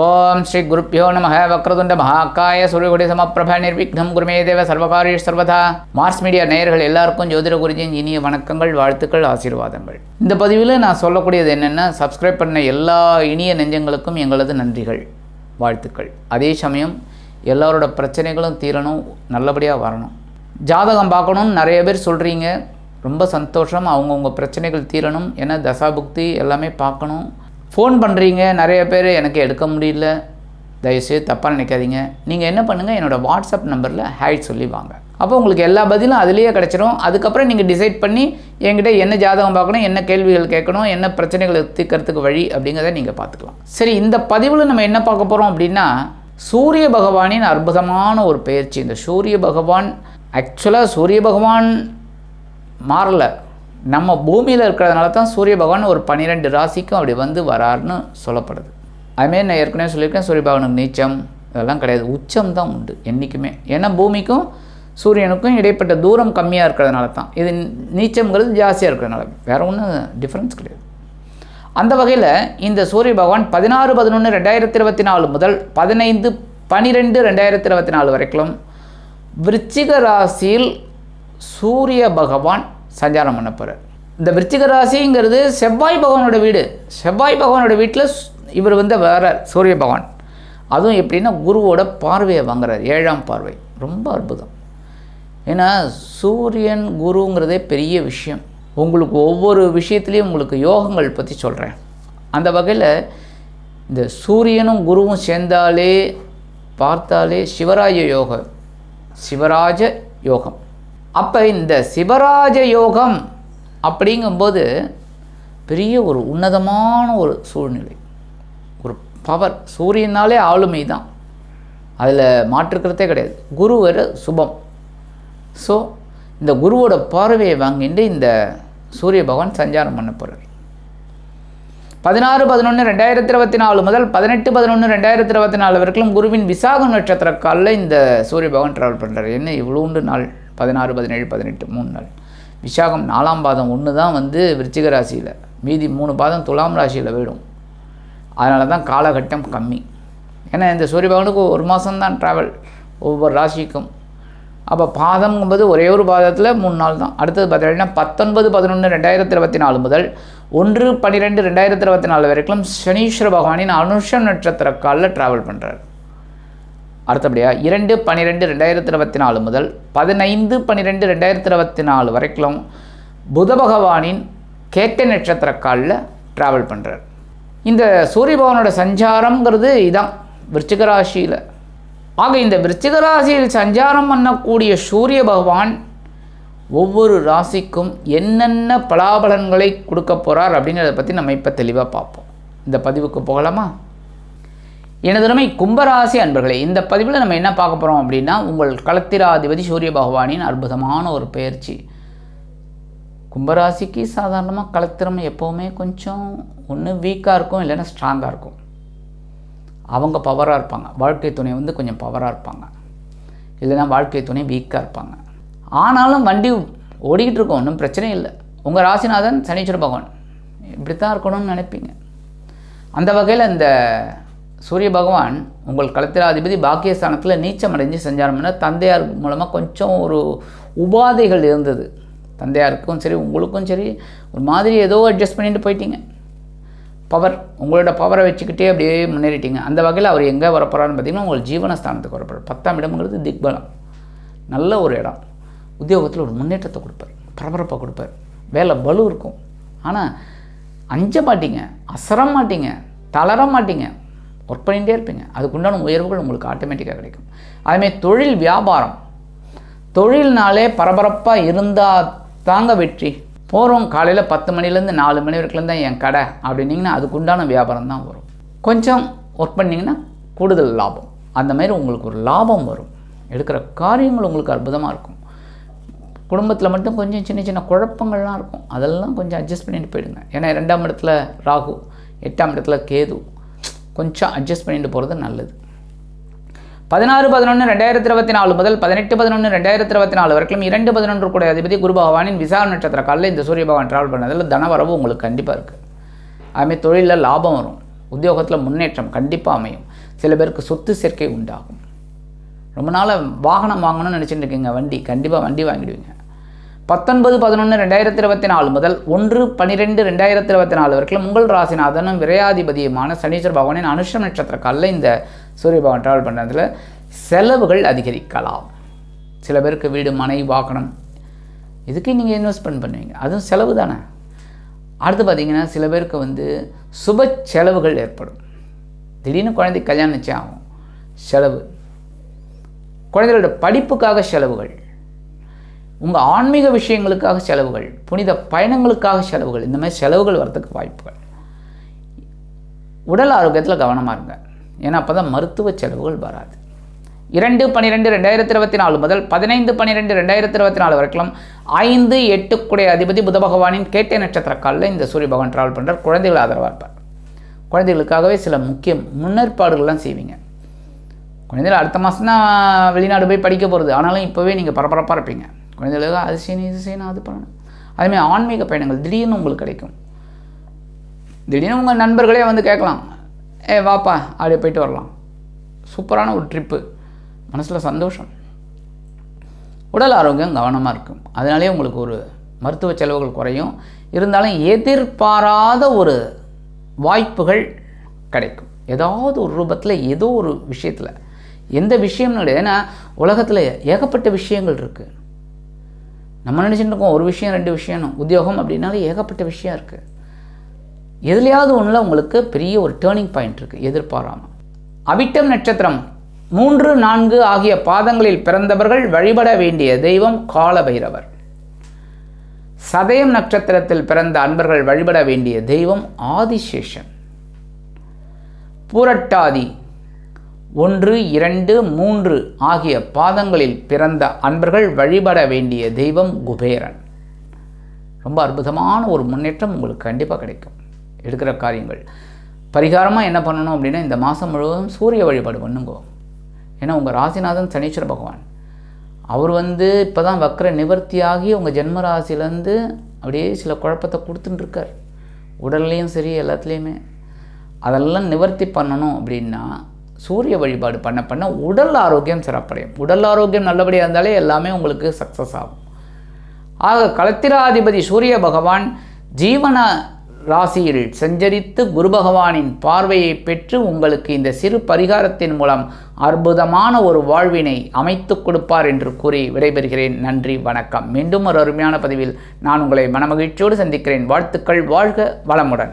ஓம் ஸ்ரீ குருப்பியோ நம வக்ரதுண்ட மகாக்காய சூரியகுடி சமப்பிரப நிர்விக்னம் குருமே தேவ சர்வகாரிய சர்வதா. மார்ஸ் மீடியா நேயர்கள் எல்லாருக்கும் ஜோதிட குருஜின் இனிய வணக்கங்கள் வாழ்த்துக்கள் ஆசீர்வாதங்கள். இந்த பதிவில் நான் சொல்லக்கூடியது என்னென்னா சப்ஸ்கிரைப் பண்ண எல்லா இனிய நெஞ்சங்களுக்கும் எங்களது நன்றிகள் வாழ்த்துக்கள். அதே சமயம் எல்லாரோட பிரச்சனைகளும் தீரணும் நல்லபடியாக வரணும். ஜாதகம் பார்க்கணும்னு நிறைய பேர் சொல்கிறீங்க ரொம்ப சந்தோஷம். அவங்கவுங்க பிரச்சனைகள் தீரணும். ஏன்னா தசாபுக்தி எல்லாமே பார்க்கணும். ஃபோன் பண்ணுறீங்க நிறைய பேர் எனக்கு எடுக்க முடியல. தயவுசெய்து தப்பாக நினைக்காதீங்க. நீங்கள் என்ன பண்ணுங்கள் என்னோடய வாட்ஸ்அப் நம்பரில் ஹாய் சொல்லி வாங்க. அப்போ உங்களுக்கு எல்லா பதிலும் அதுலேயே கிடச்சிரும். அதுக்கப்புறம் நீங்கள் டிசைட் பண்ணி என்கிட்ட என்ன ஜாதகம் பார்க்கணும் என்ன கேள்விகள் கேட்கணும் என்ன பிரச்சனைகளை தீர்க்கறதுக்கு வழி அப்படிங்கிறத நீங்கள் பார்த்துக்கலாம். சரி இந்த பதிவில் நம்ம என்ன பார்க்க போகிறோம் அப்படின்னா சூரிய பகவானின் அற்புதமான ஒரு பயிற்சி. இந்த சூரிய பகவான் ஆக்சுவலாக சூரிய பகவான் மாறலை. நம்ம பூமியில் இருக்கிறதுனால தான் சூரிய பகவான் ஒரு பன்னிரெண்டு ராசிக்கும் அப்படி வந்து வராருன்னு சொல்லப்படுது. அதுமாரி நான் ஏற்கனவே சொல்லியிருக்கேன் சூரிய பகவானுக்கு நீச்சம் இதெல்லாம் கிடையாது. உச்சம் தான் உண்டு என்றைக்குமே ஏன்னா பூமிக்கும் சூரியனுக்கும் இடைப்பட்ட தூரம் கம்மியாக இருக்கிறதுனால தான் இது நீச்சம்ங்கிறது ஜாஸ்தியாக இருக்கிறதுனால. வேறு ஒன்றும் டிஃப்ரென்ஸ் கிடையாது. அந்த வகையில் இந்த சூரிய பகவான் பதினாறு பதினொன்று ரெண்டாயிரத்தி இருபத்தி நாலு முதல் பதினைந்து பனிரெண்டு ரெண்டாயிரத்தி இருபத்தி நாலு வரைக்கும் விருச்சிக ராசியில் சூரிய பகவான் சஞ்சாரம் பண்ண போகிறார் இந்த விருச்சிக ராசிங்கிறது செவ்வாய் பகவானோட வீடு. செவ்வாய் பகவானோட வீட்டில் இவர் வந்து வரார் சூரிய பகவான். அதுவும் எப்படின்னா குருவோட பார்வையை வாங்குறார் ஏழாம் பார்வை. ரொம்ப அற்புதம். ஏன்னா சூரியன் குருங்கிறதே பெரிய விஷயம். உங்களுக்கு ஒவ்வொரு விஷயத்துலேயும் உங்களுக்கு யோகங்கள் பற்றி சொல்கிறேன் அந்த வகையில் இந்த சூரியனும் குருவும் சேர்ந்தாலே பார்த்தாலே சிவராஜ யோகம் சிவராஜ யோகம். அப்போ இந்த சிவராஜ யோகம் அப்படிங்கும்போது பெரிய ஒரு உன்னதமான ஒரு சூழ்நிலை. ஒரு பவர் சூரியனாலே ஆளுமை தான். அதில் மாற்றுக்கிறதே கிடையாது. குரு ஒரு சுபம். ஸோ இந்த குருவோட பார்வையை வாங்கிட்டு இந்த சூரிய பகவான் சஞ்சாரம் பண்ண போகிறார் பதினாறு பதினொன்று ரெண்டாயிரத்தி இருபத்தி நாலு முதல் பதினெட்டு பதினொன்று ரெண்டாயிரத்தி இருபத்தி நாலு வரைக்கும் குருவின் விசாகம் நட்சத்திர காலில் இந்த சூரிய பகவான் ட்ராவல் பண்ணுறாரு என்ன இவ்வளோண்டு நாள்? பதினாறு பதினேழு பதினெட்டு மூணு நாள். விசாகம் நாலாம் பாதம் ஒன்று தான் வந்து விருச்சிக ராசியில். மீதி மூணு பாதம் துலாம் ராசியில் போயிடும். அதனால தான் காலகட்டம் கம்மி. ஏன்னா இந்த சூரிய பகவானுக்கு ஒரு மாதம்தான் ட்ராவல் ஒவ்வொரு ராசிக்கும். அப்போ பாதம்ங்கும்போது ஒரே ஒரு பாதத்தில் மூணு நாள் தான். அடுத்தது பார்த்தீங்கன்னா பத்தொன்பது பதினொன்று ரெண்டாயிரத்தி இருபத்தி நாலு முதல் ஒன்று பன்னிரெண்டு ரெண்டாயிரத்தி இருபத்தி நாலு வரைக்கும் சனீஸ்வர பகவானின் அனுஷம் நட்சத்திர காலில் ட்ராவல் பண்ணுறாரு அடுத்தபடியாக இரண்டு பன்னிரெண்டு ரெண்டாயிரத்தி இருபத்தி நாலு முதல் பதினைந்து பன்னிரெண்டு ரெண்டாயிரத்தி இருபத்தி நாலு வரைக்கும் புத பகவானின் கேட்ட நட்சத்திர காலில் ட்ராவல் பண்ணுறார் இந்த சூரிய பகவானோட சஞ்சாரங்கிறது இதான். விருச்சிக ராசியில். ஆக இந்த விருச்சிக ராசியில் சஞ்சாரம் பண்ணக்கூடிய சூரிய பகவான் ஒவ்வொரு ராசிக்கும் என்னென்ன பலாபலன்களை கொடுக்க போகிறார் அப்படிங்கிறத பற்றி நம்ம இப்போ தெளிவாக பார்ப்போம். இந்த பதிவுக்கு போகலாமா? எனதுமை கும்பராசி அன்பர்களே இந்த பதிவில் நம்ம என்ன பார்க்க போகிறோம் அப்படின்னா உங்கள் களத்திராதிபதி சூரிய பகவானின் அற்புதமான ஒரு பயிற்சி. கும்பராசிக்கு சாதாரணமாக களத்திரம் எப்போவுமே கொஞ்சம் ஒன்று வீக்காக இருக்கும் இல்லைன்னா ஸ்ட்ராங்காக இருக்கும். அவங்க பவராக இருப்பாங்க. வாழ்க்கை துணை வந்து கொஞ்சம் பவராக இருப்பாங்க. இல்லைன்னா வாழ்க்கை துணை வீக்காக இருப்பாங்க. ஆனாலும் வண்டி ஓடிக்கிட்டு இருக்கும் ஒன்றும் பிரச்சனை இல்லை. உங்கள் ராசிநாதன் சனீஸ்வர பகவான். இப்படி தான் இருக்கணும்னு நினைப்பீங்க. அந்த வகையில் இந்த சூரிய பகவான் உங்கள் களத்திராதிபதி பாக்கியஸ்தானத்தில் நீச்சம் அடைஞ்சு செஞ்சாரம்னா தந்தையார் மூலமாக கொஞ்சம் ஒரு உபாதைகள் இருந்தது. தந்தையாருக்கும் சரி உங்களுக்கும் சரி ஒரு மாதிரி ஏதோ அட்ஜஸ்ட் பண்ணிட்டு போயிட்டீங்க. பவர் உங்களோட பவரை வச்சுக்கிட்டே அப்படியே முன்னேறிட்டீங்க. அந்த வகையில் அவர் எங்கே வரப்போகிறான்னு பார்த்தீங்கன்னா உங்கள் ஜீவனஸ்தானத்துக்கு வரப்போகிறார் பத்தாம் இடம்ங்கிறது திக்பலம். நல்ல ஒரு இடம். உத்தியோகத்தில் ஒரு முன்னேற்றத்தை கொடுப்பார். பரபரப்பை கொடுப்பார். வேலை வலு இருக்கும். ஆனால் அஞ்ச மாட்டீங்க. அசர மாட்டீங்க. தளர மாட்டீங்க. ஒர்க் பண்ணிகிட்டே இருப்பீங்க. அதுக்குண்டான உயர்வுகள் உங்களுக்கு ஆட்டோமேட்டிக்காக கிடைக்கும். அதுமாரி தொழில் வியாபாரம். தொழில்னாலே பரபரப்பாக இருந்தால் தாங்க வெற்றி. போகிறோம் காலையில் பத்து மணிலேருந்து நாலு மணி வரைக்கும் தான் என் கடை அப்படின்னீங்கன்னா அதுக்குண்டான வியாபாரம் தான் வரும். கொஞ்சம் ஒர்க் பண்ணிங்கன்னா கூடுதல் லாபம். அந்த மாதிரி உங்களுக்கு ஒரு லாபம் வரும். எடுக்கிற காரியங்கள் உங்களுக்கு அற்புதமாக இருக்கும். குடும்பத்தில் மட்டும் கொஞ்சம் சின்ன சின்ன குழப்பங்கள்லாம் இருக்கும். அதெல்லாம் கொஞ்சம் அட்ஜஸ்ட் பண்ணிட்டு போயிடுங்க. ஏன்னா ரெண்டாம் இடத்துல ராகு எட்டாம் இடத்துல கேது. கொஞ்சம் அட்ஜஸ்ட் பண்ணிட்டு போகிறது நல்லது. பதினாறு பதினொன்று ரெண்டாயிரத்தி இருபத்தி நாலு முதல் பதினெட்டு பதினொன்று ரெண்டாயிரத்தி இருபத்தி நாலு வரைக்கும் இரண்டு பதினொன்று கூட அதிபதி குரு பகவானின் விசா நட்சத்திர காலில் இந்த சூரிய பகவான் ட்ராவல் பண்ணதில் தனவரவு உங்களுக்கு கண்டிப்பாக இருக்குது அதுமாதிரி தொழிலில் லாபம் வரும். உத்தியோகத்தில் முன்னேற்றம் கண்டிப்பாக அமையும். சில பேருக்கு சொத்து சேர்க்கை உண்டாகும். ரொம்ப நாளாக வாகனம் வாங்கணும்னு நினச்சிட்டு இருக்கீங்க வண்டி. கண்டிப்பாக வண்டி வாங்கிடுவீங்க. பத்தொன்பது பதினொன்று ரெண்டாயிரத்தி இருபத்தி நாலு முதல் ஒன்று பன்னிரெண்டு ரெண்டாயிரத்தி இருபத்தி நாலு வரைக்கும் உங்கள் ராசிநாதனும் விரையாதிபதியுமான சனீஸ்வர பகவானின் அனுஷம் நட்சத்திர காலில் இந்த சூரிய பகவான் ட்ராவல் பண்ணுறதுல செலவுகள் அதிகரிக்கலாம். சில பேருக்கு வீடு மனை வாகனம் இதுக்கு நீங்கள் இன்வெஸ்ட்மெண்ட் பண்ணுவீங்க. அதுவும் செலவு தானே. அடுத்து பார்த்தீங்கன்னா சில பேருக்கு வந்து சுப செலவுகள் ஏற்படும். திடீர்னு குழந்தை கல்யாணம் ஆகும். செலவு. குழந்தைகளோட படிப்புக்காக செலவுகள். உங்கள் ஆன்மீக விஷயங்களுக்காக செலவுகள் புனித பயணங்களுக்காக செலவுகள் இந்த மாதிரி செலவுகள் வரத்துக்கு வாய்ப்புகள். உடல் ஆரோக்கியத்தில் கவனமாக இருங்க. ஏன்னா அப்போ தான் மருத்துவ செலவுகள் வராது. இரண்டு பன்னிரெண்டு ரெண்டாயிரத்தி இருபத்தி நாலு முதல் பதினைந்து பன்னிரெண்டு ரெண்டாயிரத்தி இருபத்தி நாலு வரைக்கும் ஐந்து எட்டுக்குடைய அதிபதி புத பகவானின் கேட்டை நட்சத்திர காலில் இந்த சூரிய பகவான் ட்ராவல் பண்ணுறார் குழந்தைகள் ஆதரவாக இருப்பார். குழந்தைகளுக்காகவே சில முக்கிய முன்னேற்பாடுகள்லாம் செய்வீங்க. குழந்தைகள் அடுத்த மாதம் தான் வெளிநாடு போய் படிக்க போகிறது ஆனாலும் இப்போவே நீங்கள் பரபரப்பாக இருப்பீங்க. குழந்தைகளுக்கு அது செய்யணும் இது செய்யணும் அது பண்ணணும். அதுமாதிரி ஆன்மீக பயணங்கள் திடீர்னு உங்களுக்கு கிடைக்கும். திடீர்னு உங்கள் நண்பர்களே வந்து கேட்கலாம். ஏ வாப்பா அப்படியே போயிட்டு வரலாம். சூப்பரான ஒரு ட்ரிப்பு. மனசில் சந்தோஷம். உடல் ஆரோக்கியம் கவனமாக இருக்கும். அதனாலே உங்களுக்கு ஒரு மருத்துவ செலவுகள் குறையும். இருந்தாலும் எதிர்பாராத ஒரு வாய்ப்புகள் கிடைக்கும். ஏதாவது ஒரு ரூபத்தில் ஏதோ ஒரு விஷயத்தில். எந்த விஷயம்னு கிடையாது. ஏன்னா உலகத்தில் ஏகப்பட்ட விஷயங்கள் இருக்குது நம்ம நினச்சிட்டு இருக்கோம் ஒரு விஷயம் ரெண்டு விஷயம் உத்தியோகம் அப்படின்னாலே ஏகப்பட்ட விஷயம் இருக்குது எதுலையாவது ஒன்றில் உங்களுக்கு பெரிய ஒரு டேர்னிங் பாயிண்ட் இருக்குது எதிர்பாராமல் அவிட்டம் நட்சத்திரம் மூன்று நான்கு ஆகிய பாதங்களில் பிறந்தவர்கள் வழிபட வேண்டிய தெய்வம் காலபைரவர். சதயம் நட்சத்திரத்தில் பிறந்த அன்பர்கள் வழிபட வேண்டிய தெய்வம் ஆதிசேஷன். பூரட்டாதி ஒன்று இரண்டு மூன்று ஆகிய பாதங்களில் பிறந்த அன்பர்கள் வழிபட வேண்டிய தெய்வம் குபேரன். ரொம்ப அற்புதமான ஒரு முன்னேற்றம் உங்களுக்கு கண்டிப்பாக கிடைக்கும். எடுக்கிற காரியங்கள். பரிகாரமாக என்ன பண்ணணும் அப்படின்னா இந்த மாதம் முழுவதும் சூரிய வழிபாடு பண்ணுங்கோ. ஏன்னா உங்கள் ராசிநாதன் சனீஸ்வர பகவான். அவர் வந்து இப்போ தான் வக்கர நிவர்த்தியாகி உங்கள் ஜென்ம ராசிலேருந்து அப்படியே சில குழப்பத்தை கொடுத்துட்டு இருக்கார். உடல்லையும் சரி எல்லாத்துலேயுமே. அதெல்லாம் நிவர்த்தி பண்ணணும் அப்படின்னா சூரிய வழிபாடு பண்ண பண்ண உடல் ஆரோக்கியம் சிறப்படையும். உடல் ஆரோக்கியம் நல்லபடியாக இருந்தாலே எல்லாமே உங்களுக்கு சக்ஸஸ் ஆகும். ஆக களத்திராதிபதி சூரிய பகவான் ஜீவன ராசியில் சஞ்சரித்து குரு பகவானின் பார்வையை பெற்று உங்களுக்கு இந்த சிறு பரிகாரத்தின் மூலம் அற்புதமான ஒரு வாழ்வினை அமைத்து கொடுப்பார் என்று கூறி விடைபெறுகிறேன். நன்றி வணக்கம். மீண்டும் ஒரு அருமையான பதிவில் நான் உங்களை மனமகிழ்ச்சியோடு சந்திக்கிறேன். வாழ்த்துக்கள் வாழ்க வளமுடன்.